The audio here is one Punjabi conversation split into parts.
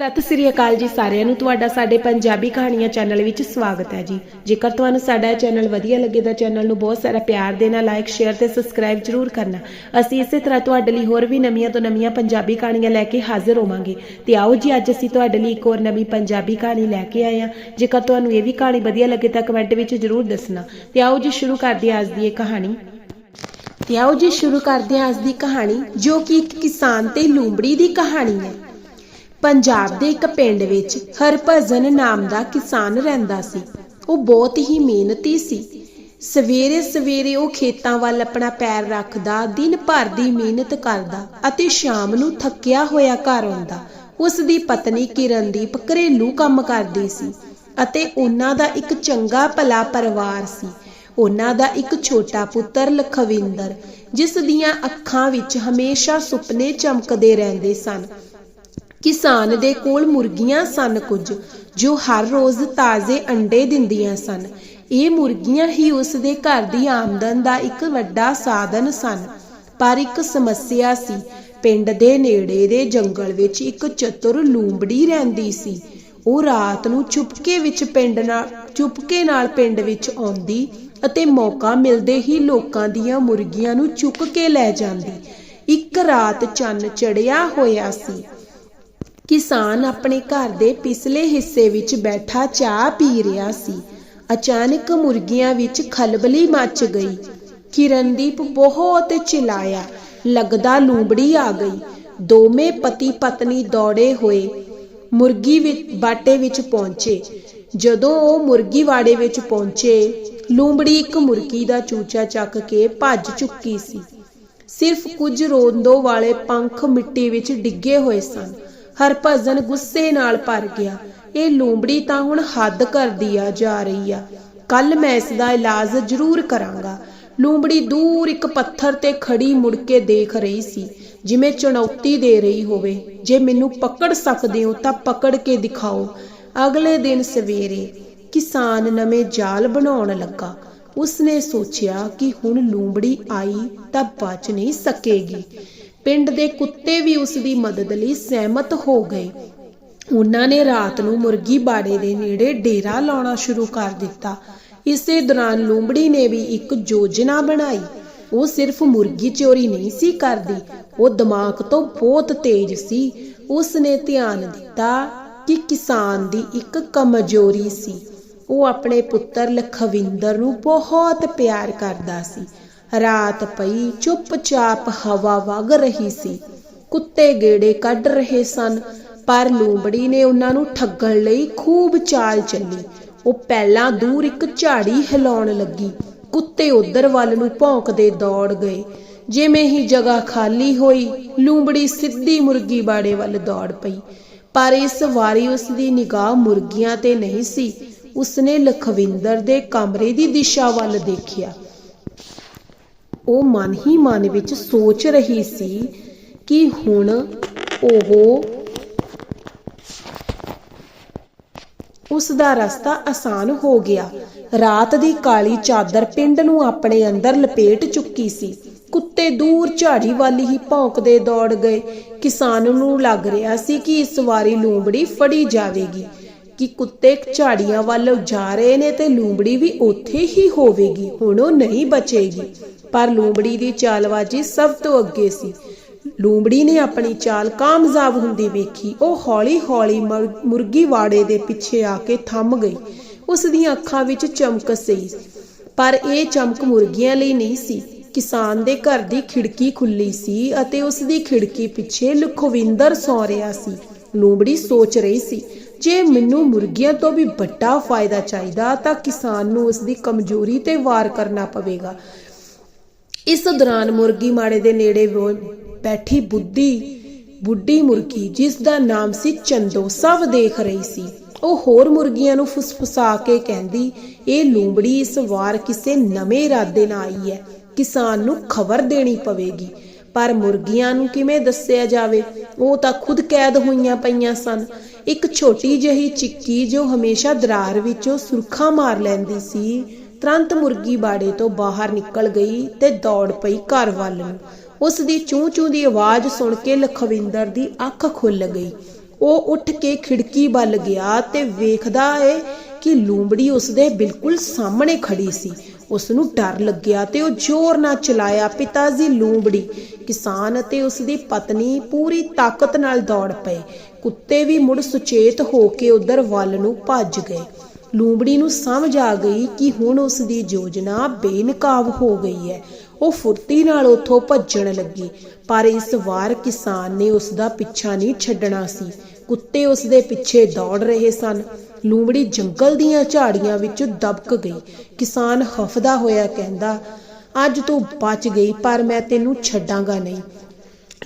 ਸਤਿ ਸ੍ਰੀ ਅਕਾਲ ਜੀ ਸਾਰਿਆਂ ਨੂੰ। ਤੁਹਾਡਾ ਸਾਡੇ ਪੰਜਾਬੀ ਕਹਾਣੀਆਂ ਚੈਨਲ ਵਿੱਚ ਸਵਾਗਤ ਹੈ ਜੀ। ਜੇਕਰ ਤੁਹਾਨੂੰ ਸਾਡਾ ਇਹ ਚੈਨਲ ਵਧੀਆ ਲੱਗੇ ਤਾਂ ਚੈਨਲ ਨੂੰ ਬਹੁਤ ਸਾਰਾ ਪਿਆਰ ਦੇਣਾ ਲਾਈਕ ਸ਼ੇਅਰ ਤੇ ਸਬਸਕ੍ਰਾਈਬ ਜਰੂਰ ਕਰਨਾ। ਅਸੀਂ ਇਸੇ ਤਰ੍ਹਾਂ ਤੁਹਾਡੇ ਲਈ ਹੋਰ ਵੀ ਨਵੀਆਂ ਤੋਂ ਨਵੀਆਂ ਪੰਜਾਬੀ ਕਹਾਣੀਆਂ ਲੈ ਕੇ ਹਾਜ਼ਰ ਹੋਵਾਂਗੇ। ਤੇ ਆਓ ਜੀ, ਅੱਜ ਅਸੀਂ ਤੁਹਾਡੇ ਲਈ ਇੱਕ ਹੋਰ ਨਵੀਂ ਪੰਜਾਬੀ ਕਹਾਣੀ ਲੈ ਕੇ ਆਏ ਹਾਂ। ਜੇਕਰ ਤੁਹਾਨੂੰ ਇਹ ਵੀ ਕਹਾਣੀ ਵਧੀਆ ਲੱਗੇ ਤਾਂ ਕਮੈਂਟ ਵਿੱਚ ਜਰੂਰ ਦੱਸਣਾ। ਤੇ ਆਓ ਜੀ, ਸ਼ੁਰੂ ਕਰਦੇ ਹਾਂ ਅੱਜ ਦੀ ਇਹ ਕਹਾਣੀ। ਤੇ ਆਓ ਜੀ, ਸ਼ੁਰੂ ਕਰਦੇ ਹਾਂ ਅੱਜ ਦੀ ਕਹਾਣੀ, ਜੋ ਕਿ ਇੱਕ ਕਿਸਾਨ ਤੇ ਲੂੰਬੜੀ ਦੀ ਕਹਾਣੀ ਹੈ। ਪੰਜਾਬ ਦੇ ਇੱਕ ਪਿੰਡ ਵਿੱਚ ਹਰਭਜਨ ਨਾਮ ਦਾ ਕਿਸਾਨ ਰਹਿੰਦਾ ਸੀ। ਉਹ ਬਹੁਤ ਹੀ ਮਿਹਨਤੀ ਸੀ। ਸਵੇਰੇ ਸਵੇਰੇ ਉਹ ਖੇਤਾਂ ਵੱਲ ਆਪਣਾ ਪੈਰ ਰੱਖਦਾ, ਦਿਨ ਭਰ ਦੀ ਮਿਹਨਤ ਕਰਦਾ ਅਤੇ ਸ਼ਾਮ ਨੂੰ ਥੱਕਿਆ ਹੋਇਆ ਘਰ ਆਉਂਦਾ। ਉਸ ਦੀ ਪਤਨੀ ਕਿਰਨਦੀਪ ਘਰੇਲੂ ਕੰਮ ਕਰਦੀ ਸੀ ਅਤੇ ਉਹਨਾਂ ਦਾ ਇੱਕ ਚੰਗਾ ਭਲਾ ਪਰਿਵਾਰ ਸੀ। ਉਹਨਾਂ ਦਾ ਇੱਕ ਛੋਟਾ ਪੁੱਤਰ ਲਖਵਿੰਦਰ, ਜਿਸ ਦੀਆਂ ਅੱਖਾਂ ਵਿੱਚ ਹਮੇਸ਼ਾ ਸੁਪਨੇ ਚਮਕਦੇ ਰਹਿੰਦੇ ਸਨ ਕਿਸਾਨ ਦੇ ਕੋਲ ਮੁਰਗੀਆਂ ਸਨ ਕੁਝ, ਜੋ ਹਰ ਰੋਜ਼ ਤਾਜ਼ੇ ਅੰਡੇ ਦਿੰਦੀਆਂ ਸਨ। ਇਹ ਮੁਰਗੀਆਂ ਹੀ ਉਸ ਦੇ ਘਰ ਦੀ ਆਮਦਨ ਦਾ ਇੱਕ ਵੱਡਾ ਸਾਧਨ ਸਨ। ਪਰ ਇੱਕ ਸਮੱਸਿਆ ਸੀ, ਪਿੰਡ ਦੇ ਨੇੜੇ ਦੇ ਜੰਗਲ ਵਿੱਚ ਇੱਕ ਚਤੁਰ ਲੂੰਬੜੀ ਰਹਿੰਦੀ ਸੀ। ਉਹ ਰਾਤ ਨੂੰ ਚੁਪਕੇ ਵਿੱਚ ਪਿੰਡ ਨਾਲ ਚੁਪਕੇ ਨਾਲ ਪਿੰਡ ਵਿੱਚ ਆਉਂਦੀ ਅਤੇ ਮੌਕਾ ਮਿਲਦੇ ਹੀ ਲੋਕਾਂ ਦੀਆਂ ਮੁਰਗੀਆਂ ਨੂੰ ਚੁੱਕ ਕੇ ਲੈ ਜਾਂਦੀ। ਇੱਕ ਰਾਤ ਚੰਨ ਚੜਿਆ ਹੋਇਆ ਸੀ। ਕਿਸਾਨ ਆਪਣੇ ਘਰ ਦੇ ਪਿਛਲੇ ਹਿੱਸੇ ਵਿੱਚ ਬੈਠਾ ਚਾਹ ਪੀ ਰਿਹਾ ਸੀ। ਅਚਾਨਕ ਮੁਰਗੀਆਂ ਵਿੱਚ ਖਲਬਲੀ ਮਚ ਗਈ। ਕਿਰਨਦੀਪ ਬਹੁਤ ਚਿਲਾਇਆ। ਲੱਗਦਾ ਲੂੰਬੜੀ ਆ ਗਈ। ਦੋਵੇਂ ਪਤੀ ਪਤਨੀ ਦੌੜੇ ਹੋਏ ਮੁਰਗੀ ਵਿੱਚ ਬਾਟੇ ਵਿੱਚ ਪਹੁੰਚੇ। ਜਦੋਂ ਉਹ ਮੁਰਗੀ ਵਾੜੇ ਵਿੱਚ ਪਹੁੰਚੇ, ਲੂੰਬੜੀ ਇੱਕ ਮੁਰਗੀ ਦਾ ਚੂਚਾ ਚੱਕ ਕੇ ਭੱਜ ਚੁੱਕੀ ਸੀ। ਸਿਰਫ ਕੁਝ ਰੋਂਦੋ ਵਾਲੇ ਪੰਖ ਮਿੱਟੀ ਵਿੱਚ ਡਿੱਗੇ ਹੋਏ ਸਨ। ਹਰਭਜਨ ਗੁੱਸੇ ਨਾਲ ਭਰ ਗਿਆ। ਇਹ ਲੂੰਬੜੀ ਤਾਂ ਹੁਣ ਹੱਦ ਕਰਦੀ ਆ, ਜਾ ਰਹੀ ਆ। ਕੱਲ ਮੈਂ ਇਸ ਦਾ ਇਲਾਜ ਜ਼ਰੂਰ ਕਰਾਂਗਾ। ਲੂੰਬੜੀ ਦੂਰ ਇੱਕ ਪੱਥਰ ਤੇ ਖੜੀ ਮੁੜ ਕੇ ਦੇਖ ਰਹੀ ਸੀ, ਜਿਵੇਂ ਚੁਣੌਤੀ ਦੇ ਰਹੀ ਹੋਵੇ। ਜੇ ਮੈਨੂੰ ਪਕੜ ਸਕਦੇ ਹੋ ਤਾਂ ਪਕੜ ਕੇ ਦਿਖਾਓ। ਅਗਲੇ ਦਿਨ ਸਵੇਰੇ ਕਿਸਾਨ ਨਵੇਂ ਜਾਲ ਬਣਾਉਣ ਲੱਗਾ। ਉਸਨੇ ਸੋਚਿਆ ਕਿ ਹੁਣ ਲੂੰਬੜੀ ਆਈ ਤਾਂ ਬਚ ਨਹੀਂ ਸਕੇਗੀ। ਪਿੰਡ ਦੇ ਕੁੱਤੇ ਵੀ ਉਸ ਦੀ ਮਦਦ ਲਈ ਸਹਿਮਤ ਹੋ ਗਏ। ਉਹਨਾਂ ਨੇ ਰਾਤ ਨੂੰ ਮੁਰਗੀ ਬਾੜੇ ਦੇ ਨੇੜੇ ਡੇਰਾ ਲਾਉਣਾ ਸ਼ੁਰੂ ਕਰ ਦਿੱਤਾ। ਇਸੇ ਦੌਰਾਨ ਲੂੰਬੜੀ ਨੇ ਵੀ ਇੱਕ ਯੋਜਨਾ ਬਣਾਈ। ਉਹ ਸਿਰਫ ਮੁਰਗੀ ਚੋਰੀ ਨਹੀਂ ਸੀ ਕਰਦੀ, ਉਹ ਦਿਮਾਗ ਤੋਂ ਬਹੁਤ ਤੇਜ਼ ਸੀ। ਉਸ ਨੇ ਧਿਆਨ ਦਿੱਤਾ ਕਿ ਕਿਸਾਨ ਦੀ ਇੱਕ ਕਮਜ਼ੋਰੀ ਸੀ। ਉਹ ਆਪਣੇ ਪੁੱਤਰ ਲਖਵਿੰਦਰ ਨੂੰ ਬਹੁਤ ਪਿਆਰ ਕਰਦਾ ਸੀ। ਰਾਤ ਪਈ, ਚੁੱਪਚਾਪ ਹਵਾ ਵਗ ਰਹੀ ਸੀ। ਕੁੱਤੇ ਗੇੜੇ ਕੱਢ ਰਹੇ ਸਨ, ਪਰ ਲੂੰਬੜੀ ਨੇ ਉਹਨਾਂ ਨੂੰ ਠੱਗਣ ਲਈ ਖੂਬ ਚਾਲ ਚੱਲੀ। ਉਹ ਪਹਿਲਾਂ ਦੂਰ ਇੱਕ ਝਾੜੀ ਹਿਲਾਉਣ ਲੱਗੀ। ਕੁੱਤੇ ਉਧਰ ਵੱਲ ਨੂੰ ਭੌਂਕਦੇ ਦੌੜ ਗਏ। ਜਿਵੇਂ ਹੀ ਜਗ੍ਹਾ ਖਾਲੀ ਹੋਈ, ਲੂੰਬੜੀ ਸਿੱਧੀ ਮੁਰਗੀ ਬਾੜੇ ਵੱਲ ਦੌੜ ਪਈ। ਪਰ ਇਸ ਵਾਰੀ ਉਸ ਦੀ ਨਿਗਾਹ ਮੁਰਗੀਆਂ ਤੇ ਨਹੀਂ ਸੀ। ਉਸਨੇ ਲਖਵਿੰਦਰ ਦੇ ਕਮਰੇ ਦੀ ਦਿਸ਼ਾ ਵੱਲ ਦੇਖਿਆ। ਉਹ ਮਨ ਹੀ ਮਨ ਵਿੱਚ ਸੋਚ ਰਹੀ ਸੀ ਕਿ ਹੁਣ ਉਹ ਉਸ ਦਾ ਰਸਤਾ ਆਸਾਨ ਹੋ ਗਿਆ। ਰਾਤ ਦੀ ਕਾਲੀ ਚਾਦਰ ਪਿੰਡ ਨੂੰ ਆਪਣੇ ਅੰਦਰ ਲਪੇਟ ਚੁੱਕੀ ਸੀ। ਕੁੱਤੇ ਦੂਰ ਝਾੜੀ ਵਾਲੀ ਹੀ ਭੌਂਕਦੇ ਦੌੜ ਗਏ। ਕਿਸਾਨ ਨੂੰ ਲੱਗ ਰਿਹਾ ਸੀ ਕਿ ਇਸ ਵਾਰੀ ਲੂੰਬੜੀ ਫੜੀ ਜਾਵੇਗੀ। ਕਿ ਕੁੱਤੇ ਝਾੜੀਆਂ ਵੱਲ ਜਾ ਰਹੇ ਨੇ ਤੇ ਲੂੰਬੜੀ ਵੀ ਉੱਥੇ ਹੀ ਹੋਵੇਗੀ, ਹੁਣ ਉਹ ਨਹੀਂ ਬਚੇਗੀ। ਪਰ ਲੂੰਬੜੀ ਦੀ ਚਾਲਬਾਜ਼ੀ ਸਭ ਤੋਂ ਅੱਗੇ ਸੀ। ਲੂੰਬੜੀ ਨੇ ਆਪਣੀ ਚਾਲ ਕਾਮਯਾਬ ਹੁੰਦੀ ਵੇਖੀ। ਉਹ ਹੌਲੀ-ਹੌਲੀ ਮੁਰਗੀ ਵਾੜੇ ਦੇ ਪਿੱਛੇ ਆ ਕੇ ਥੰਮ ਗਈ। ਉਸ ਦੀਆਂ ਅੱਖਾਂ ਵਿੱਚ ਚਮਕ ਸੀ। ਪਰ ਇਹ ਚਮਕ ਮੁਰਗੀਆਂ ਲਈ ਨਹੀਂ ਸੀ। ਕਿਸਾਨ ਦੇ ਘਰ ਦੀ ਖਿੜਕੀ ਖੁੱਲੀ ਸੀ ਅਤੇ ਉਸ ਦੀ ਖਿੜਕੀ ਪਿੱਛੇ ਲਖਵਿੰਦਰ ਸੌ ਰਿਹਾ ਸੀ। ਲੂੰਬੜੀ ਸੋਚ ਰਹੀ ਸੀ ਜੇ ਮੈਨੂੰ ਮੁਰਗੀਆਂ ਤੋਂ ਵੀ ਵੱਡਾ ਫਾਇਦਾ ਚਾਹੀਦਾ ਤਾਂ ਕਿਸਾਨ ਨੂੰ ਉਸ ਦੀ ਕਮਜ਼ੋਰੀ ਤੇ ਵਾਰ ਕਰਨਾ ਪਵੇਗਾ। ਇਸ ਦੌਰਾਨ ਮੁਰਗੀ ਮਾੜੇ ਦੇ ਨੇੜੇ ਬੈਠੀ ਬੁੱਢੀ ਬੁੱਢੀ ਮੁਰਗੀ, ਜਿਸ ਦਾ ਨਾਮ ਸੀ ਚੰਦੋ, ਸਭ ਦੇਖ ਰਹੀ ਸੀ। ਉਹ ਹੋਰ ਮੁਰਗੀਆਂ ਨੂੰ ਫੁਸਫੁਸਾ ਕੇ ਕਹਿੰਦੀ, ਇਹ ਲੂੰਬੜੀ ਇਸ ਵਾਰ ਕਿਸੇ ਨਵੇਂ ਇਰਾਦੇ ਨਾਲ ਆਈ ਹੈ। ਕਿਸਾਨ ਨੂੰ ਖਬਰ ਦੇਣੀ ਪਵੇਗੀ। ਪਰ ਮੁਰਗੀਆਂ ਨੂੰ ਕਿਵੇਂ ਦੱਸਿਆ ਜਾਵੇ? ਉਹ ਤਾਂ ਖੁਦ ਕੈਦ ਹੋਈਆਂ ਪਈਆਂ ਸਨ। ਇੱਕ ਛੋਟੀ ਜਿਹੀ ਚਿੱਕੀ ਜੋ ਹਮੇਸ਼ਾ ਦਰਾਰ ਵਿੱਚੋਂ ਸੁਰਖਾ ਮਾਰ ਲੈਂਦੀ ਸੀ, ਤੁਰੰਤ ਮੁਰਗੀ ਬਾੜੇ ਤੋਂ ਬਾਹਰ ਨਿਕਲ ਗਈ ਤੇ ਦੌੜ ਪਈ ਘਰ ਵੱਲ ਨੂੰ। ਉਸ ਦੀ ਚੂੰ ਚੂੰ ਦੀ ਆਵਾਜ਼ ਸੁਣ ਕੇ ਲਖਵਿੰਦਰ ਦੀ ਅੱਖ ਖੁੱਲ ਗਈ। ਉਹ ਉੱਠ ਕੇ ਖਿੜਕੀ ਵੱਲ ਗਿਆ ਤੇ ਵੇਖਦਾ ਏ ਕਿ ਲੂੰਬੜੀ ਉਸਦੇ ਬਿਲਕੁਲ ਸਾਹਮਣੇ ਖੜੀ ਸੀ। ਉਸ ਨੂੰ ਡਰ ਲੱਗਿਆ ਤੇ ਉਹ ਜ਼ੋਰ ਨਾਲ ਚਲਾਇਆ, ਪਿਤਾ ਜੀ ਲੂੰਬੜੀ। ਕਿਸਾਨ ਅਤੇ ਉਸ ਦੀ ਪਤਨੀ ਪੂਰੀ ਤਾਕਤ ਨਾਲ ਦੌੜ ਪਏ। ਕੁੱਤੇ ਵੀ ਮੁੜ ਸੁਚੇਤ ਹੋ ਕੇ ਉਧਰ ਵੱਲ ਨੂੰ ਭੱਜ ਗਏ। ਲੂੰਬੜੀ ਨੂੰ ਸਮਝ ਆ ਗਈ ਕਿ ਹੁਣ ਉਸ ਦੀ ਯੋਜਨਾ ਬੇਨਕਾਬ ਹੋ ਗਈ ਹੈ। ਉਹ ਫੁਰਤੀ ਨਾਲ ਉੱਥੋਂ ਭੱਜਣ ਲੱਗੀ, ਪਰ ਇਸ ਵਾਰ ਕਿਸਾਨ ਨੇ ਉਸ ਦਾ ਪਿੱਛਾ ਨਹੀਂ ਛੱਡਣਾ ਸੀ। ਕੁੱਤੇ ਉਸ ਦੇ ਪਿੱਛੇ ਦੌੜ ਰਹੇ ਸਨ। ਲੂੰਬੜੀ ਜੰਗਲ ਦੀਆਂ ਝਾੜੀਆਂ ਵਿੱਚ ਦਬਕ ਗਈ। ਕਿਸਾਨ ਹਫਦਾ ਹੋਇਆ ਕਹਿੰਦਾ, ਅੱਜ ਤੂੰ ਬਚ ਗਈ, ਪਰ ਮੈਂ ਤੈਨੂੰ ਛੱਡਾਂਗਾ ਨਹੀਂ।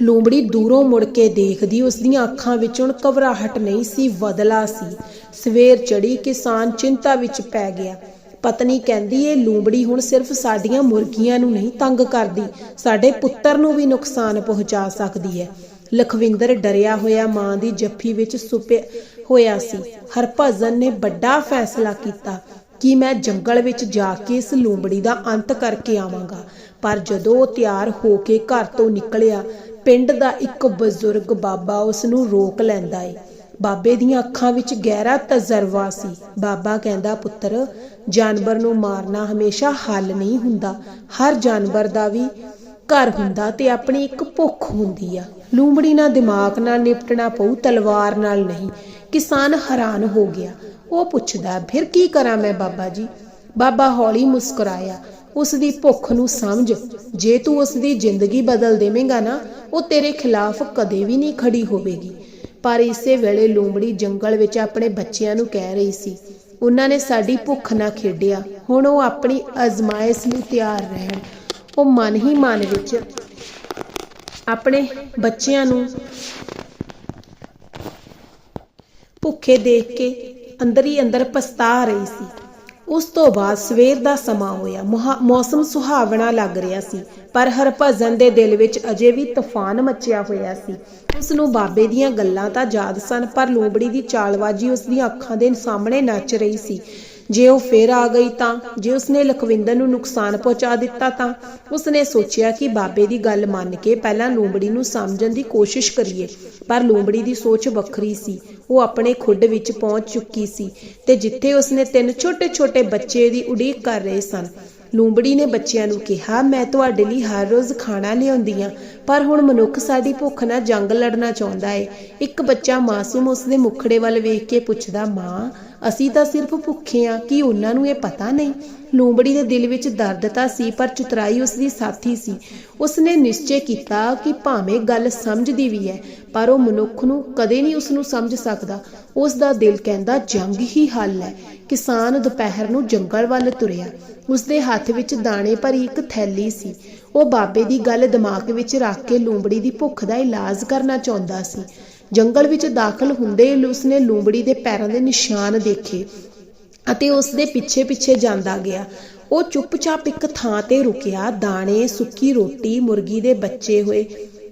ਲੂੰਬੜੀ ਦੂਰੋਂ ਮੁੜ ਕੇ ਦੇਖਦੀ ਉਸ ਦੀਆਂ ਅੱਖਾਂ ਵਿੱਚ ਹੁਣ ਘਬਰਾਹਟ ਨਹੀਂ ਸੀ ਬਦਲਾ ਸੀ। ਸਵੇਰ ਚੜੀ ਕਿਸਾਨ ਚਿੰਤਾ ਵਿੱਚ ਪੈ ਗਿਆ। ਪਤਨੀ ਕਹਿੰਦੀ, ਇਹ ਲੂੰਬੜੀ ਹੁਣ ਸਿਰਫ ਸਾਡੀਆਂ ਮੁਰਗੀਆਂ ਨੂੰ ਨਹੀਂ ਤੰਗ ਕਰਦੀ, ਸਾਡੇ ਪੁੱਤਰ ਨੂੰ ਵੀ ਨੁਕਸਾਨ ਪਹੁੰਚਾ ਸਕਦੀ ਹੈ। ਲਖਵਿੰਦਰ ਡਰਿਆ ਹੋਇਆ ਮਾਂ ਦੀ ਜੱਫੀ ਵਿੱਚ ਸੁਪਿਆ ਹੋਇਆ ਸੀ। ਹਰਭਜਨ ਨੇ ਵੱਡਾ ਫੈਸਲਾ ਕੀਤਾ ਕਿ ਮੈਂ ਜੰਗਲ ਵਿੱਚ ਜਾ ਕੇ ਇਸ ਲੂੰਬੜੀ ਦਾ ਅੰਤ ਕਰਕੇ ਆਵਾਂਗਾ। ਪਰ ਜਦੋਂ ਉਹ ਤਿਆਰ ਹੋ ਕੇ ਘਰ ਤੋਂ ਨਿਕਲਿਆ, ਪਿੰਡ ਦਾ ਇੱਕ ਬਜ਼ੁਰਗ ਬਾਬਾ ਉਸ ਨੂੰ ਰੋਕ ਲੈਂਦਾ ਏ। ਬਾਬੇ ਦੀਆਂ ਅੱਖਾਂ ਵਿੱਚ ਗਹਿਰਾ ਤਜਰਬਾ ਸੀ। ਬਾਬਾ ਕਹਿੰਦਾ, ਪੁੱਤਰ, ਜਾਨਵਰ ਨੂੰ ਮਾਰਨਾ ਹਮੇਸ਼ਾ ਹੱਲ ਨਹੀਂ ਹੁੰਦਾ। ਹਰ ਜਾਨਵਰ ਦਾ ਵੀ ਘਰ ਹੁੰਦਾ ਤੇ ਆਪਣੀ ਇੱਕ ਭੁੱਖ ਹੁੰਦੀ ਆ। ਲੂੰਬੜੀ ਨਾਲ ਦਿਮਾਗ ਨਾਲ ਨਿਪਟਣਾ ਪਊ, ਤਲਵਾਰ ਨਾਲ ਨਹੀਂ। ਕਿਸਾਨ ਹੈਰਾਨ ਹੋ ਗਿਆ। ਉਹ ਪੁੱਛਦਾ, ਫਿਰ ਕੀ ਕਰਾਂ ਮੈਂ ਬਾਬਾ ਜੀ? ਬਾਬਾ ਹੌਲੀ ਮੁਸਕਰਾਇਆ, ਉਸ ਦੀ ਭੁੱਖ ਨੂੰ ਸਮਝ। ਜੇ ਤੂੰ ਉਸ ਦੀ ਜ਼ਿੰਦਗੀ ਬਦਲ ਦੇਵੇਂਗਾ ਨਾ, ਉਹ ਤੇਰੇ ਖਿਲਾਫ ਕਦੇ ਵੀ ਨਹੀਂ ਖੜੀ ਹੋਵੇਗੀ। ਪਰ ਇਸੇ ਵੇਲੇ ਲੂੰਬੜੀ ਜੰਗਲ ਵਿੱਚ ਆਪਣੇ ਬੱਚਿਆਂ ਨੂੰ ਕਹਿ ਰਹੀ ਸੀ, ਉਹਨਾਂ ਨੇ ਸਾਡੀ ਭੁੱਖ ਨਾ ਖੇਡਿਆ। ਹੁਣ ਉਹ ਆਪਣੀ ਅਜ਼ਮਾਇਸ਼ ਲਈ ਤਿਆਰ ਰਹਿਣ। ਉਹ ਮਨ ਹੀ ਮਨ ਵਿੱਚ ਆਪਣੇ ਬੱਚਿਆਂ ਨੂੰ ਭੁੱਖੇ ਦੇਖ ਕੇ ਅੰਦਰ ਹੀ ਅੰਦਰ ਪਛਤਾ ਰਹੀ ਸੀ। ਉਸ ਤੋਂ ਬਾਅਦ ਸਵੇਰ ਦਾ ਸਮਾਂ ਹੋਇਆ। ਮੌਸਮ ਸੁਹਾਵਣਾ ਲੱਗ ਰਿਹਾ ਸੀ, ਪਰ ਹਰਭਜਨ ਦੇ ਦਿਲ ਵਿੱਚ ਅਜੇ ਵੀ ਤੂਫਾਨ ਮੱਚਿਆ ਹੋਇਆ ਸੀ। ਉਸ ਨੂੰ ਬਾਬੇ ਦੀਆਂ ਗੱਲਾਂ ਤਾਂ ਯਾਦ ਸਨ, ਪਰ ਲੂੰਬੜੀ ਦੀ ਚਾਲਬਾਜ਼ੀ ਉਸ ਦੀਆਂ ਅੱਖਾਂ ਦੇ ਸਾਹਮਣੇ ਨੱਚ ਰਹੀ ਸੀ। ਜੇ ਉਹ ਫੇਰ ਆ ਗਈ ਤਾਂ, ਜੇ ਉਸਨੇ ਲਖਵਿੰਦਰ ਨੂੰ ਨੁਕਸਾਨ ਪਹੁੰਚਾ ਦਿੱਤਾ ਤਾਂ, ਉਸਨੇ ਸੋਚਿਆ ਕਿ ਬਾਬੇ ਦੀ ਗੱਲ ਮੰਨ ਕੇ ਪਹਿਲਾਂ ਲੂੰਬੜੀ ਨੂੰ ਸਮਝਣ ਦੀ ਕੋਸ਼ਿਸ਼ ਕਰੀਏ, ਪਰ ਲੂੰਬੜੀ ਦੀ ਸੋਚ ਵੱਖਰੀ ਸੀ। ਉਹ ਆਪਣੇ ਖੁੱਡ ਵਿੱਚ ਪਹੁੰਚ ਚੁੱਕੀ ਸੀ ਤੇ ਜਿੱਥੇ ਉਸਨੇ ਤਿੰਨ ਛੋਟੇ-ਛੋਟੇ ਬੱਚੇ ਦੀ ਉਡੀਕ ਕਰ ਰਹੇ ਸਨ। ਲੂੰਬੜੀ ਨੇ ਬੱਚਿਆਂ ਨੂੰ ਕਿਹਾ, ਮੈਂ ਤੁਹਾਡੇ ਲਈ ਹਰ ਰੋਜ਼ ਖਾਣਾ ਲਿਆਉਂਦੀ ਹਾਂ ਪਰ ਹੁਣ ਮਨੁੱਖ ਸਾਡੀ ਭੁੱਖ ਨਾਲ ਜੰਗ ਲੜਨਾ ਚਾਹੁੰਦਾ ਏ। ਇੱਕ ਬੱਚਾ ਮਾਸੂਮ ਉਸਦੇ ਮੁਖੜੇ ਵੱਲ ਵੇਖ ਕੇ ਪੁੱਛਦਾ, ਮਾਂ ਅਸੀਂ ਤਾਂ ਸਿਰਫ ਭੁੱਖੇ ਆ ਕਿ ਉਹਨਾਂ ਨੂੰ ਇਹ ਪਤਾ ਨਹੀਂ? ਲੂੰਬੜੀ ਦੇ ਦਿਲ ਵਿੱਚ ਦਰਦ ਤਾਂ ਸੀ, ਪਰ ਚਤੁਰਾਈ ਉਸ ਦੀ ਸਾਥੀ ਸੀ। ਉਸਨੇ ਨਿਸ਼ਚੈ ਕੀਤਾ ਕਿ ਭਾਵੇਂ ਗੱਲ ਸਮਝਦੀ ਵੀ ਹੈ, ਪਰ ਉਹ ਮਨੁੱਖ ਨੂੰ ਕਦੇ ਨਹੀਂ ਉਸ ਨੂੰ ਸਮਝ ਸਕਦਾ। ਉਸ ਦਾ ਦਿਲ ਕਹਿੰਦਾ, ਜੰਗ ਹੀ ਹੱਲ ਹੈ। ਕਿਸਾਨ ਦੁਪਹਿਰ ਨੂੰ ਜੰਗਲ ਵੱਲ ਤੁਰਿਆ। ਉਸ ਦੇ ਹੱਥ ਵਿੱਚ ਦਾਣੇ ਭਰੀ ਇੱਕ ਥੈਲੀ ਸੀ। ਉਹ ਬਾਬੇ ਦੀ ਗੱਲ ਦਿਮਾਗ ਵਿੱਚ ਰੱਖ ਕੇ ਲੂੰਬੜੀ ਦੀ ਭੁੱਖ ਦਾ ਇਲਾਜ ਕਰਨਾ ਚਾਹੁੰਦਾ ਸੀ। ਜੰਗਲ ਵਿੱਚ ਦਾਖਲ ਹੁੰਦੇ ਉਸਨੇ ਲੂੰਬੜੀ ਦੇ ਪੈਰਾਂ ਦੇ ਨਿਸ਼ਾਨ ਦੇਖੇ ਅਤੇ ਉਸ ਦੇ ਪਿੱਛੇ ਪਿੱਛੇ ਜਾਂਦਾ ਗਿਆ। ਉਹ ਚੁੱਪਚਾਪ ਇੱਕ ਥਾਂ ਤੇ ਰੁਕਿਆ। ਦਾਣੇ, ਸੁੱਕੀ ਰੋਟੀ, ਮੁਰਗੀ ਦੇ ਬੱਚੇ ਹੋਏ,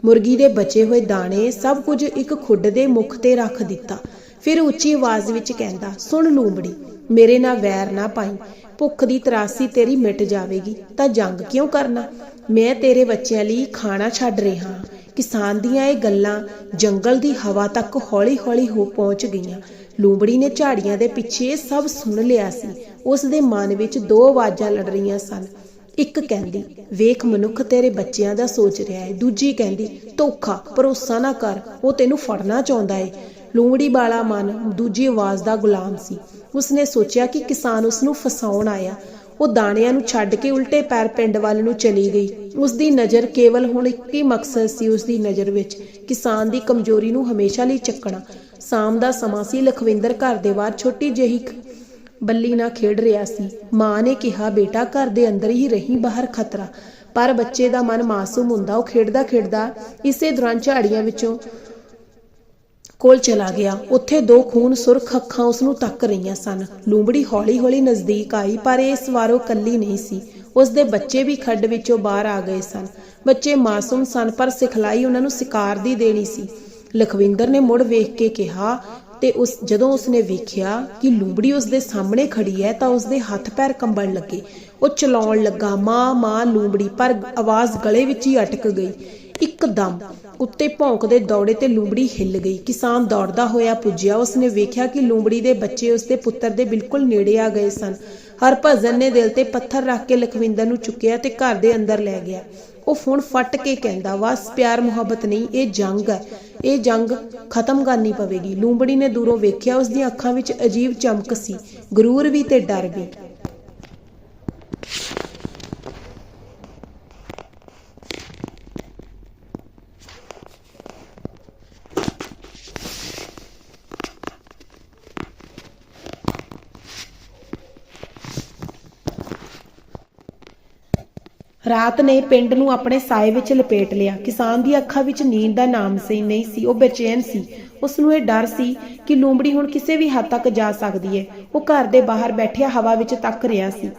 ਮੁਰਗੀ ਦੇ ਬਚੇ ਹੋਏ ਦਾਣੇ, ਸਭ ਕੁਝ ਇੱਕ ਖੁੱਡ ਦੇ ਮੁਖ ਤੇ ਰੱਖ ਦਿੱਤਾ। ਫਿਰ ਉੱਚੀ ਆਵਾਜ਼ ਵਿੱਚ ਕਹਿੰਦਾ, ਸੁਣ ਲੂੰਬੜੀ, ਮੇਰੇ ਨਾਲ ਵੈਰ ਨਾ ਪਾਈ। ਭੁੱਖ ਦੀ ਤਰਾਸੀ ਤੇਰੀ ਮਿਟ ਜਾਵੇਗੀ, ਤਾਂ ਜੰਗ ਕਿਉਂ ਕਰਨਾ? ਮੈਂ ਤੇਰੇ ਬੱਚਿਆਂ ਲਈ ਖਾਣਾ ਛੱਡ ਰਿਹਾ ਹਾਂ। ਕਿਸਾਨ ਦੀਆਂ ਇਹ ਗੱਲਾਂ ਜੰਗਲ ਦੀ ਹਵਾ ਤੱਕ ਹੌਲੀ-ਹੌਲੀ ਹੋ ਪਹੁੰਚ ਗਈਆਂ। ਲੂੰਬੜੀ ਨੇ ਝਾੜੀਆਂ ਦੇ ਪਿੱਛੇ ਇਹ ਸਭ ਸੁਣ ਲਿਆ ਸੀ। ਉਸ ਦੇ ਮਨ ਵਿੱਚ ਦੋ ਆਵਾਜ਼ਾਂ ਲੜ ਰਹੀਆਂ ਸਨ। ਇੱਕ ਕਹਿੰਦੀ, ਵੇਖ ਮਨੁੱਖ ਤੇਰੇ ਬੱਚਿਆਂ ਦਾ ਸੋਚ ਰਿਹਾ ਹੈ ਦੂਜੀ ਕਹਿੰਦੀ, ਧੋਖਾ, ਭਰੋਸਾ ਨਾ ਕਰ। ਉਹ ਤੈਨੂੰ ਫੜਨਾ ਚਾਹੁੰਦਾ ਹੈ ਲੂੰਬੜੀ ਵਾਲਾ ਮਨ ਦੂਜੀ ਆਵਾਜ਼ ਦਾ ਗੁਲਾਮ ਸੀ। ਉਸਨੇ ਸੋਚਿਆ ਕਿ ਕਿਸਾਨ ਉਸ ਨੂੰ ਫਸਾਉਣ ਆਇਆ। ਉਹ ਦਾਣਿਆਂ ਨੂੰ ਛੱਡ ਕੇ ਉਲਟੇ ਪੈਰ ਪਿੰਡ ਵੱਲ ਨੂੰ ਚਲੀ ਗਈ। ਉਸ ਦੀ ਨਜ਼ਰ ਕੇਵਲ ਹੁਣ ਇੱਕ ਹੀ ਮਕਸਦ ਸੀ ਉਸ ਦੀ ਨਜ਼ਰ ਵਿੱਚ ਕਿਸਾਨ ਦੀ ਕਮਜ਼ੋਰੀ ਨੂੰ ਹਮੇਸ਼ਾ ਲਈ ਚੱਕਣਾ। ਸ਼ਾਮ ਦਾ ਸਮਾਂ ਸੀ, ਲਖਵਿੰਦਰ ਘਰ ਦੇ ਬਾਹਰ ਛੋਟੀ ਜਿਹੀ ਬੱਲੀ ਨਾਲ ਖੇਡ ਰਿਹਾ ਸੀ। ਮਾਂ ਨੇ ਕਿਹਾ, ਬੇਟਾ, ਘਰ ਦੇ ਅੰਦਰ ਹੀ ਰਹੀ, ਬਾਹਰ ਖਤਰਾ। ਪਰ ਬੱਚੇ ਦਾ ਮਨ ਮਾਸੂਮ ਹੁੰਦਾ, ਉਹ ਖੇਡਦਾ ਖੇਡਦਾ ਇਸੇ ਦੌਰਾਨ ਝਾੜੀਆਂ ਵਿੱਚੋਂ ਕੋਲ ਚਲਾ ਗਿਆ। ਉੱਥੇ ਦੋ ਖੂਨ ਸੁਰਖ ਅੱਖਾਂ ਉਸ ਨੂੰ ਤੱਕ ਰਹੀਆਂ ਸਨ। ਲੂੰਬੜੀ ਹੌਲੀ-ਹੌਲੀ ਨਜ਼ਦੀਕ ਆਈ, ਪਰ ਇਸ ਵਾਰ ਕੱਲੀ ਨਹੀਂ ਸੀ। ਉਸ ਦੇ ਬੱਚੇ ਵੀ ਖੱਡ ਵਿੱਚੋਂ ਬਾਹਰ ਆ ਗਏ ਸਨ। ਬੱਚੇ ਮਾਸੂਮ ਸਨ, ਪਰ ਸਿਖਲਾਈ ਉਹਨਾਂ ਨੂੰ ਸ਼ਿਕਾਰ ਦੀ ਦੇਣੀ ਸੀ। ਲਖਵਿੰਦਰ ਨੇ ਮੁੜ ਵੇਖ ਕੇ ਕਿਹਾ ਤੇ ਉਸ, ਜਦੋਂ ਉਸਨੇ ਵੇਖਿਆ ਕਿ ਲੂੰਬੜੀ ਉਸ ਦੇ ਸਾਹਮਣੇ ਖੜੀ ਹੈ, ਤਾਂ ਉਸ ਦੇ ਹੱਥ ਪੈਰ ਕੰਬਣ ਲੱਗੇ। ਉਹ ਚਲਾਉਣ ਲੱਗਾ, ਮਾਂ ਮਾਂ, ਲੂੰਬੜੀ, ਪਰ ਆਵਾਜ਼ ਗਲੇ ਵਿੱਚ ਹੀ ਅਟਕ ਗਈ। ਇੱਕਦਮ ਕੁੱਤੇ ਭੌਂਕਦੇ ਦੌੜੇ ਤੇ ਲੂੰਬੜੀ ਹਿੱਲ ਗਈ। ਕਿਸਾਨ ਦੌੜਦਾ ਹੋਇਆ ਪੁੱਜਿਆ। ਉਸਨੇ ਵੇਖਿਆ ਕਿ ਲੂੰਬੜੀ ਦੇ ਬੱਚੇ ਉਸਦੇ ਪੁੱਤਰ ਦੇ ਬਿਲਕੁਲ ਨੇੜੇ ਆ ਗਏ ਸਨ। ਹਰਭਜਨ ਨੇ ਦਿਲ ਤੇ ਪੱਥਰ ਰੱਖ ਕੇ ਲਖਵਿੰਦਰ ਨੂੰ ਚੁੱਕਿਆ ਤੇ ਘਰ ਦੇ ਅੰਦਰ ਲੈ ਗਿਆ। ਉਹ ਫੋਨ ਫੱਟ ਕੇ ਕਹਿੰਦਾ ਬਸ ਪਿਆਰ, ਮੁਹੱਬਤ ਨਹੀਂ, ਇਹ ਜੰਗ ਹੈ। ਇਹ ਜੰਗ ਖਤਮ ਕਰਨੀ ਪਵੇਗੀ। ਲੂੰਬੜੀ ਨੇ ਦੂਰੋਂ ਵੇਖਿਆ ਉਸ ਦੀਆਂ ਅੱਖਾਂ ਵਿੱਚ ਅਜੀਬ ਚਮਕ ਸੀ। ਗਰੂਰ ਵੀ ਤੇ ਡਰ ਵੀ। ਰਾਤ ਨੇ ਪਿੰਡ ਨੂੰ ਆਪਣੇ ਸਾਏ ਵਿੱਚ ਲਪੇਟ ਲਿਆ। ਕਿਸਾਨ ਦੀ ਅੱਖਾਂ ਵਿੱਚ ਨੀਂਦ ਦਾ ਨਾਮ ਸੀ ਨਹੀਂ ਸੀ, ਉਹ ਬੇਚੈਨ ਸੀ। ਉਸ ਨੂੰ ਇਹ ਡਰ ਸੀ ਕਿ ਲੂੰਬੜੀ ਹੁਣ ਕਿਸੇ ਵੀ ਹੱਦ ਤੱਕ ਜਾ ਸਕਦੀ ਹੈ ਉਹ ਘਰ ਦੇ ਬਾਹਰ ਬੈਠਿਆ ਹਵਾ ਵਿੱਚ ਤੱਕ ਰਿਹਾ ਸੀ।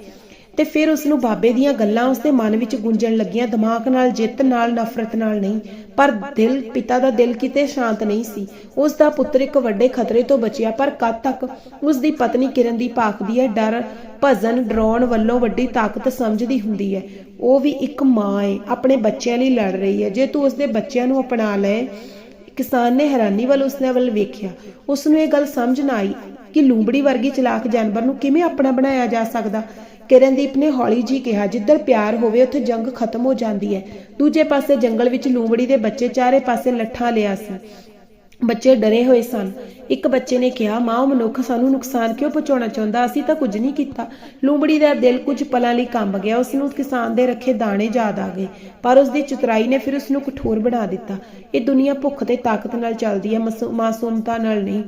ਤੇ ਫਿਰ ਉਸ ਨੂੰ ਬਾਬੇ ਦੀਆਂ ਗੱਲਾਂ ਉਸ ਦੇ ਮਨ ਵਿੱਚ ਗੂੰਜਣ ਲੱਗੀਆਂ, ਦਿਮਾਗ ਨਾਲ, ਜਿੱਤ ਨਾਲ, ਨਫ਼ਰਤ ਨਾਲ ਨਹੀਂ, ਪਰ ਦਿਲ, ਪਿਤਾ ਦਾ ਦਿਲ ਕਿਤੇ ਸ਼ਾਂਤ ਨਹੀਂ ਸੀ। ਉਸ ਦਾ ਪੁੱਤਰ ਇੱਕ ਵੱਡੇ ਖਤਰੇ ਤੋਂ ਬਚਿਆ, ਪਰ ਕਦ ਤੱਕ ਉਸ ਦੀ ਪਤਨੀ ਕਿਰਨ ਦੀ ਭਾਖਦੀ ਹੈ, ਡਰ, ਭਜਨ, ਡਰਾਉਣ ਵੱਲੋਂ ਵੱਡੀ ਤਾਕਤ ਸਮਝਦੀ ਹੁੰਦੀ ਹੈ। ਉਹ ਵੀ ਇੱਕ ਮਾਂ ਹੈ ਆਪਣੇ ਬੱਚਿਆਂ ਲਈ ਲੜ ਰਹੀ ਹੈ। ਜੇ ਤੂੰ ਉਸ ਦੇ ਬੱਚਿਆਂ ਨੂੰ ਅਪਣਾ ਲਏ ਕਿਸਾਨ ਨੇ ਹੈਰਾਨੀ ਵੱਲ ਉਸ ਵੱਲ ਵੇਖਿਆ। ਉਸ ਨੂੰ ਇਹ ਗੱਲ ਸਮਝ ਨਾ ਆਈ ਕਿ ਲੂੰਬੜੀ ਵਰਗੀ ਚਲਾਕ ਜਾਨਵਰ ਨੂੰ ਕਿਵੇਂ ਆਪਣਾ ਬਣਾਇਆ ਜਾ ਸਕਦਾ? ਕਿਰਨਦੀਪ ਨੇ ਹੌਲੀ ਜੀ ਕਿਹਾ, ਜਿੱਧਰ ਪਿਆਰ ਹੋਵੇ, ਉੱਥੇ ਜੰਗ ਖਤਮ ਹੋ ਜਾਂਦੀ ਹੈ। ਦੂਜੇ ਪਾਸੇ ਜੰਗਲ ਵਿੱਚ ਲੂੰਬੜੀ ਦੇ ਬੱਚੇ ਚਾਰੇ ਪਾਸੇ ਲੱਠਾਂ ਲਿਆ ਸੀ। ਬੱਚੇ ਡਰੇ ਹੋਏ ਸਨ। ਇੱਕ ਬੱਚੇ ਨੇ ਕਿਹਾ, ਮਾਂ, ਉਹ ਮਨੁੱਖ ਸਾਨੂੰ ਨੁਕਸਾਨ ਕਿਉਂ ਪਹੁੰਚਾਉਣਾ ਚਾਹੁੰਦਾ? ਅਸੀਂ ਤਾਂ ਕੁਝ ਨਹੀਂ ਕੀਤਾ। ਲੂੰਬੜੀ ਦਾ ਦਿਲ ਕੁਝ ਪਲਾਂ ਲਈ ਕੰਬ ਗਿਆ। ਉਸ ਨੂੰ ਕਿਸਾਨ ਦੇ ਰੱਖੇ ਦਾਣੇ ਯਾਦ ਆ ਗਏ, ਪਰ ਉਸ ਦੀ ਚਤੁਰਾਈ ਨੇ ਫਿਰ ਉਸ ਨੂੰ ਕਠੋਰ ਬਣਾ ਦਿੱਤਾ। ਇਹ ਦੁਨੀਆ ਭੁੱਖ ਤੇ ਤਾਕਤ ਨਾਲ ਚੱਲਦੀ ਹੈ, ਮਾਸੂ- ਮਾਸੂਮਤਾ ਨਾਲ ਨਹੀਂ।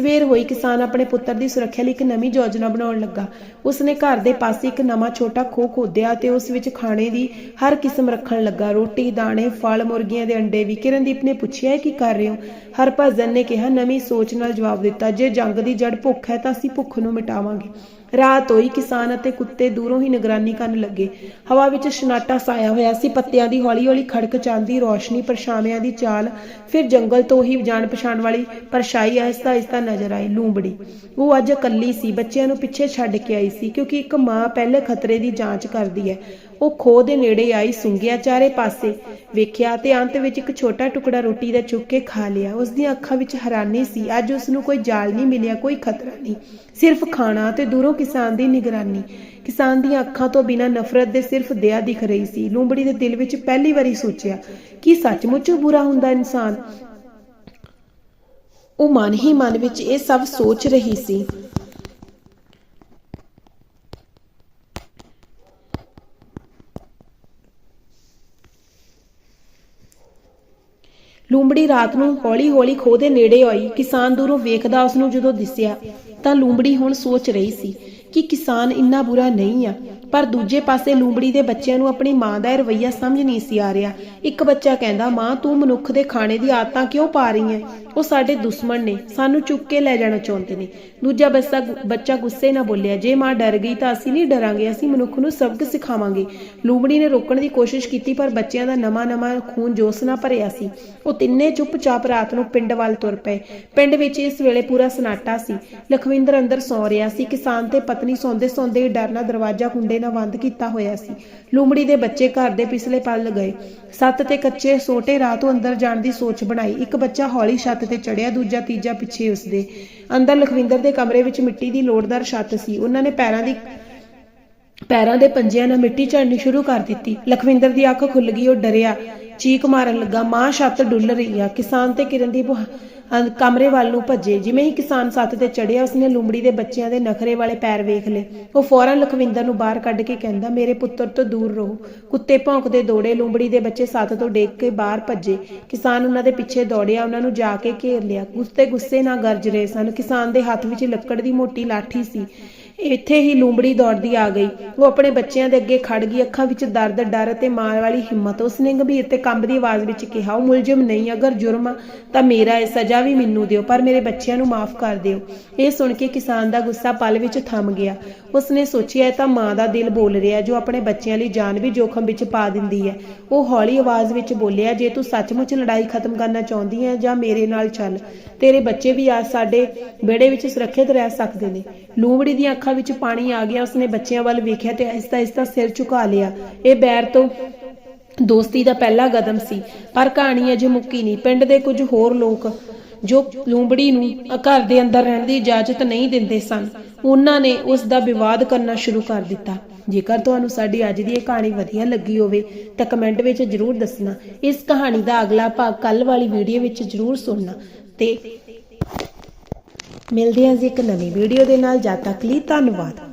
ਸਵੇਰ ਹੋਈ ਕਿਸਾਨ ਆਪਣੇ ਪੁੱਤਰ ਦੀ ਸੁਰੱਖਿਆ ਲਈ ਇੱਕ ਨਵੀਂ ਯੋਜਨਾ ਬਣਾਉਣ ਲੱਗਾ। ਉਸਨੇ ਘਰ ਦੇ ਪਾਸੇ ਇੱਕ ਨਵਾਂ ਛੋਟਾ ਖੋਹ ਖੋਦਿਆ ਤੇ ਉਸ ਵਿੱਚ ਖਾਣੇ ਦੀ ਹਰ ਕਿਸਮ ਰੱਖਣ ਲੱਗਾ। ਰੋਟੀ, ਦਾਣੇ, ਫਲ, ਮੁਰਗੀਆਂ ਦੇ ਅੰਡੇ ਵੀ ਕਿਰਨਦੀਪ ਨੇ ਪੁੱਛਿਆ ਕਿ ਕਰ ਰਹੇ ਹੋ? ਹਰਭਜਨ ਨੇ ਕਿਹਾ, ਨਵੀਂ ਸੋਚ ਨਾਲ ਜਵਾਬ ਦਿੱਤਾ, ਜੇ ਜੰਗ ਦੀ ਜੜ ਭੁੱਖ ਹੈ ਤਾਂ ਅਸੀਂ ਭੁੱਖ ਨੂੰ ਮਿਟਾਵਾਂਗੇ। ਰਾਤ ਹੋਈ, ਕਿਸਾਨ ਅਤੇ ਕੁੱਤੇ ਦੂਰੋਂ ਹੀ ਨਿਗਰਾਨੀ ਕਰਨ ਲੱਗੇ। ਹਵਾ ਵਿੱਚ ਸ਼ਨਾਟਾ ਸਾਇਆ ਹੋਇਆ ਸੀ, ਪੱਤਿਆਂ ਦੀ ਹੌਲੀ-ਹੌਲੀ ਖੜਕ ਚਾਂਦੀ ਰੋਸ਼ਨੀ ਪਰਛਾਵਿਆਂ ਦੀ ਚਾਲ ਫਿਰ ਜੰਗਲ ਤੋਂ ਹੀ ਜਾਣ ਪਛਾਣ ਵਾਲੀ ਪਰਛਾਈ ਆਹਿਸਤਾ ਆਹਿਸਤਾ ਨਜ਼ਰ ਆਈ, ਲੂੰਬੜੀ। ਉਹ ਅੱਜ ਇਕੱਲੀ ਸੀ, ਬੱਚਿਆਂ ਨੂੰ ਪਿੱਛੇ ਛੱਡ ਕੇ ਆਈ ਸੀ, ਕਿਉਂਕਿ ਇੱਕ ਮਾਂ ਪਹਿਲੇ ਖਤਰੇ ਦੀ ਜਾਂਚ ਕਰਦੀ ਹੈ। ਉਹ ਖੋਹ ਦੇ ਨੇੜੇ ਆਈ ਸੁੰਘਿਆ ਚਾਰੇ ਪਾਸੇ, ਵੇਖਿਆ ਤੇ ਅੰਤ ਵਿੱਚ ਇੱਕ ਛੋਟਾ ਟੁਕੜਾ ਰੋਟੀ ਦਾ ਚੁੱਕ ਕੇ ਖਾ ਲਿਆ। ਉਸ ਦੀਆਂ ਅੱਖਾਂ ਵਿੱਚ ਹੈਰਾਨੀ ਸੀ। ਅੱਜ ਉਸ ਨੂੰ ਕੋਈ ਜਾਲ ਨਹੀਂ ਮਿਲਿਆ, ਕੋਈ ਖਤਰਾ ਨਹੀਂ। ਸਿਰਫ ਖਾਣਾ ਤੇ ਦੂਰੋਂ ਕਿਸਾਨ ਦੀ ਨਿਗਰਾਨੀ। ਕਿਸਾਨ ਦੀਆਂ ਅੱਖਾਂ ਤੋਂ ਬਿਨਾਂ ਨਫ਼ਰਤ ਦੇ ਸਿਰਫ ਦਇਆ ਦਿਖ ਰਹੀ ਸੀ। ਲੂੰਬੜੀ ਦੇ ਦਿਲ ਵਿੱਚ ਪਹਿਲੀ ਵਾਰੀ ਸੋਚਿਆ, ਕਿ ਸੱਚਮੁੱਚ ਬੁਰਾ ਹੁੰਦਾ ਇਨਸਾਨ? ਉਹ ਮਨ ਹੀ ਮਨ ਵਿੱਚ ਇਹ ਸਭ ਸੋਚ ਰਹੀ ਸੀ। ਲੂੰਬੜੀ ਰਾਤ ਨੂੰ ਹੌਲੀ-ਹੌਲੀ ਖੋਹ ਦੇ ਨੇੜੇ ਆਈ। ਕਿਸਾਨ ਦੂਰੋਂ ਵੇਖਦਾ ਉਸ ਨੂੰ ਜਦੋਂ ਦਿਸਿਆ, ਤਾਂ ਲੂੰਬੜੀ ਹੁਣ ਸੋਚ ਰਹੀ ਸੀ ਕਿ ਕਿਸਾਨ ਇੰਨਾ ਬੁਰਾ ਨਹੀਂ ਆ, ਪਰ ਦੂਜੇ ਪਾਸੇ ਲੂੰਬੜੀ ਦੇ ਬੱਚਿਆਂ ਨੂੰ ਆਪਣੀ ਮਾਂ ਦਾ ਇਹ ਰਵੱਈਆ ਸਮਝ ਨਹੀਂ ਸੀ ਆ ਰਿਹਾ। ਇੱਕ ਬੱਚਾ ਕਹਿੰਦਾ, ਮਾਂ, ਤੂੰ ਮਨੁੱਖ ਦੇ ਖਾਣੇ ਦੀ ਆਦਤਾਂ ਕਿਉਂ ਪਾ ਰਹੀ ਹੈ? ਉਹ ਸਾਡੇ ਦੁਸ਼ਮਣ ਨੇ, ਸਾਨੂੰ ਚੁੱਕ ਕੇ ਲੈ ਜਾਣਾ ਚਾਹੁੰਦੇ ਨੇ। ਦੂਜਾ ਬੱਚਾ ਬੱਚਾ ਗੁੱਸੇ ਨਾਲ ਬੋਲਿਆ, ਜੇ ਮਾਂ ਡਰ ਗਈ ਤਾਂ ਅਸੀਂ ਨਹੀਂ ਡਰਾਂਗੇ, ਅਸੀਂ ਮਨੁੱਖ ਨੂੰ ਸਬਕ ਸਿਖਾਵਾਂਗੇ। ਲੂੰਬੜੀ ਨੇ ਰੋਕਣ ਦੀ ਕੋਸ਼ਿਸ਼ ਕੀਤੀ, ਪਰ ਬੱਚਿਆਂ ਦਾ ਨਵਾਂ-ਨਵਾਂ ਖੂਨ ਜੋਸ਼ ਨਾਲ ਭਰਿਆ ਸੀ। ਉਹ ਤਿੰਨੇ ਚੁੱਪਚਾਪ ਰਾਤ ਨੂੰ ਪਿੰਡ ਵੱਲ ਤੁਰ ਪਏ। ਪਿੰਡ ਵਿੱਚ ਇਸ ਵੇਲੇ ਪੂਰਾ ਸਨਾਟਾ ਸੀ। ਲਖਵਿੰਦਰ ਅੰਦਰ ਸੌ ਰਿਹਾ ਸੀ। ਕਿਸਾਨ ਤੇ ਪਤਨੀ ਸੌਂਦੇ ਸੌਂਦੇ ਡਰ ਨਾਲ ਦਰਵਾਜ਼ਾ ਕੁੰਡੇ ਨਾਲ ਬੰਦ ਕੀਤਾ ਹੋਇਆ ਸੀ। ਲੂੰਬੜੀ ਦੇ ਬੱਚੇ ਘਰ ਦੇ ਪਿਛਲੇ ਪਲ ਗਏ। ਸੱਤ ਤੇ ਕੱਚੇ ਸੋਟੇ ਰਾਤ ਨੂੰ ਅੰਦਰ ਜਾਣ ਦੀ ਸੋਚ ਬਣਾਈ। ਇੱਕ ਬੱਚਾ ਹੌਲੀ ਛੱਤ ਤੇ ਚੜਿਆ, ਦੂਜਾ ਤੀਜਾ ਪਿੱਛੇ ਉਸਦੇ। ਅੰਦਰ ਲਖਵਿੰਦਰ ਦੇ ਕਮਰੇ ਵਿੱਚ ਮਿੱਟੀ ਦੀ ਲੋੜਦਾਰ ਛੱਤ ਸੀ। ਉਹਨਾਂ ਨੇ ਪੈਰਾਂ ਦੀ ਪੈਰਾਂ ਦੇ ਪੰਜਿਆਂ ਨਾਲ ਮਿੱਟੀ ਝੜਨੀ ਸ਼ੁਰੂ ਕਰ ਦਿੱਤੀ। ਲਖਵਿੰਦਰ ਦੀ ਅੱਖ ਖੁੱਲ ਗਈ, ਉਹ ਡਰਿਆ। ਚੀਕ ਮਾਰਨ ਲੱਗਾ, ਮਾਂ, ਛੱਤ ਡੁੱਲ ਰਹੀ ਆ ਕਿਸਾਨ ਤੇ ਕਿਰਨ ਦੀ ਕਮਰੇ ਵੱਲ ਨੂੰ ਭੱਜੇ। ਜਿਵੇਂ ਹੀ ਕਿਸਾਨ ਸੱਤ ਤੇ ਚੜਿਆ, ਉਸਨੇ ਲੂੰਬੜੀ ਦੇ ਬੱਚਿਆਂ ਦੇ ਨਖਰੇ ਵਾਲੇ ਪੈਰ ਵੇਖ ਲਏ। ਉਹ ਫੌਰਨ ਲਖਵਿੰਦਰ ਨੂੰ ਬਾਹਰ ਕੱਢ ਕੇ ਕਹਿੰਦਾ, ਮੇਰੇ ਪੁੱਤਰ ਤੋਂ ਦੂਰ ਰਹੋ। ਕੁੱਤੇ ਭੌਂਕਦੇ ਦੌੜੇ ਲੂੰਬੜੀ ਦੇ ਬੱਚੇ ਸੱਤ ਤੋਂ ਡੇਕ ਕੇ ਬਾਹਰ ਭੱਜੇ। ਕਿਸਾਨ ਉਹਨਾਂ ਦੇ ਪਿੱਛੇ ਦੌੜਿਆ, ਉਹਨਾਂ ਨੂੰ ਜਾ ਕੇ ਘੇਰ ਲਿਆ। ਗੁੱਸੇ ਗੁੱਸੇ ਨਾਲ ਗਰਜ ਰਹੇ ਸਨ। ਕਿਸਾਨ ਦੇ ਹੱਥ ਵਿੱਚ ਲੱਕੜ ਦੀ ਮੋਟੀ ਲਾਠੀ ਸੀ। ਇੱਥੇ ਹੀ ਲੂੰਬੜੀ ਦੌੜਦੀ ਆ ਗਈ। ਉਹ ਆਪਣੇ ਬੱਚਿਆਂ ਦੇ ਅੱਗੇ ਖੜ ਗਈ। ਅੱਖਾਂ ਵਿੱਚ ਦਰਦ, ਡਰ ਅਤੇ ਮਾਰ ਵਾਲੀ ਹਿੰਮਤ। ਉਸਨੇ ਗੰਭੀਰ ਤੇ ਕੰਬਦੀ ਆਵਾਜ਼ ਵਿੱਚ ਕਿਹਾ, ਉਹ ਮੁਲਜ਼ਮ ਨਹੀਂ, ਅਗਰ ਜੁਰਮ ਆ ਤਾਂ ਮੇਰਾ ਇਹ ਸਜ਼ਾ ਵੀ ਮੈਨੂੰ ਦਿਓ, ਪਰ ਮੇਰੇ ਬੱਚਿਆਂ ਨੂੰ ਮਾਫ ਕਰ ਦਿਓ। ਇਹ ਸੁਣ ਕੇ ਕਿਸਾਨ ਦਾ ਗੁੱਸਾ ਪਲ ਵਿੱਚ ਥੰਮ ਗਿਆ। ਉਸਨੇ ਸੋਚਿਆ, ਇਹ ਤਾਂ ਮਾਂ ਦਾ ਦਿਲ ਬੋਲ ਰਿਹਾ ਜੋ ਆਪਣੇ ਬੱਚਿਆਂ ਲਈ ਜਾਨ ਵੀ ਜੋਖਮ ਵਿੱਚ ਪਾ ਦਿੰਦੀ ਹੈ। ਉਹ ਹੌਲੀ ਆਵਾਜ਼ ਵਿੱਚ ਬੋਲਿਆ, ਜੇ ਤੂੰ ਸੱਚਮੁੱਚ ਲੜਾਈ ਖਤਮ ਕਰਨਾ ਚਾਹੁੰਦੀ ਹੈ ਜਾਂ ਮੇਰੇ ਨਾਲ ਚੱਲ, ਤੇਰੇ ਬੱਚੇ ਵੀ ਆ ਸਾਡੇ ਵਿਹੜੇ ਵਿੱਚ ਸੁਰੱਖਿਅਤ ਰਹਿ ਸਕਦੇ ਨੇ। ਲੂੰਬੜੀ ਦੀਆਂ ਅੱਖਾਂ ਵਿੱਚ ਪਾਣੀ ਆ ਗਿਆ, ਉਸਨੇ ਬੱਚਿਆਂ ਵੱਲ ਵੇਖਿਆ ਤੇ ਆਹਿਸਤਾ ਆਹਿਸਤਾ ਸਿਰ ਝੁਕਾ ਲਿਆ। ਇਹ ਬੈਰ ਤੋਂ ਦੋਸਤੀ ਦਾ ਪਹਿਲਾ ਕਦਮ ਸੀ, ਪਰ ਕਹਾਣੀ ਅਜੇ ਮੁੱਕੀ ਨਹੀਂ। ਪਿੰਡ ਦੇ ਕੁਝ ਹੋਰ ਲੋਕ ਜੋ ਲੂੰਬੜੀ ਨੂੰ ਘਰ ਦੇ ਅੰਦਰ ਰਹਿਣ ਦੀ ਇਜਾਜ਼ਤ ਨਹੀਂ ਦਿੰਦੇ ਸਨ, ਉਹਨਾਂ ਨੇ ਉਸ ਦਾ ਵਿਵਾਦ ਕਰਨਾ ਸ਼ੁਰੂ ਕਰ ਦਿੱਤਾ। ਜੇਕਰ ਤੁਹਾਨੂੰ ਸਾਡੀ ਅੱਜ ਦੀ ਇਹ ਕਹਾਣੀ ਵਧੀਆ ਲੱਗੀ ਹੋਵੇ, ਤਾਂ ਕਮੈਂਟ ਵਿੱਚ ਜਰੂਰ ਦੱਸਣਾ। ਇਸ ਕਹਾਣੀ ਦਾ ਅਗਲਾ ਭਾਗ ਕੱਲ ਵਾਲੀ ਵੀਡੀਓ ਵਿੱਚ ਜਰੂਰ ਸੁਣਨਾ ਤੇ ਮਿਲਦੇ ਹਾਂ ਜੀ ਇੱਕ ਨਵੀਂ ਵੀਡੀਓ ਦੇ ਨਾਲ। ਜਦ ਤੱਕ ਲਈ ਧੰਨਵਾਦ।